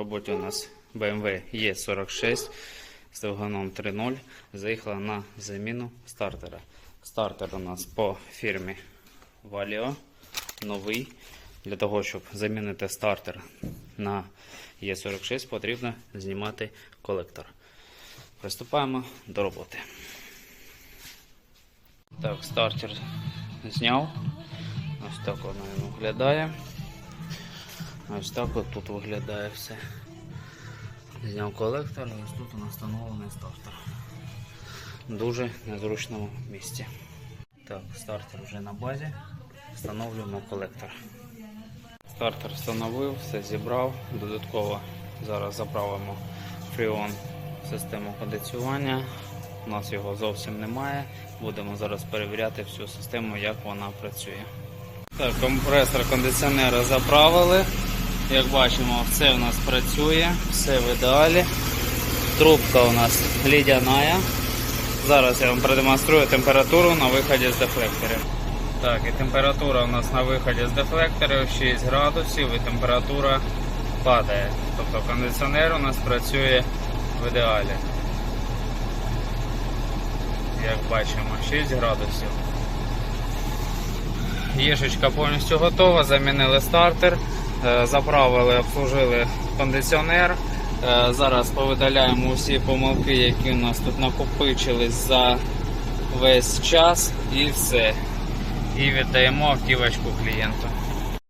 роботі у нас BMW E46 з двигуном 3.0. Заїхала на заміну стартера. Стартер у нас по фірмі Valio новий. Для того, щоб замінити стартер на E46, потрібно знімати колектор. Приступаємо до роботи. Так, стартер зняв. Ось так воно виглядає. Ось так от тут виглядає все. Зняв колектор і ось тут у нас встановлений стартер. Дуже незручному місці. Так, стартер вже на базі. Встановлюємо колектор. Стартер встановив, все зібрав. Додатково зараз заправимо фріон систему кондиціювання. У нас його зовсім немає. Будемо зараз перевіряти всю систему, як вона працює. Так, компресор кондиціонера заправили. Як бачимо, все у нас працює, все в ідеалі. Трубка у нас лідяна. Зараз я вам продемонструю температуру на виході з дефлекторів. Так, і температура у нас на виході з дефлекторів 6 градусів і температура падає. Тобто кондиціонер у нас працює в ідеалі. Як бачимо, 6 градусів. Єшечка повністю готова, замінили стартер, заправили, обслужили кондиціонер. Е, Зараз повидаляємо усі помилки, які у нас тут накопичились за весь час і все. І віддаємо автівочку клієнту.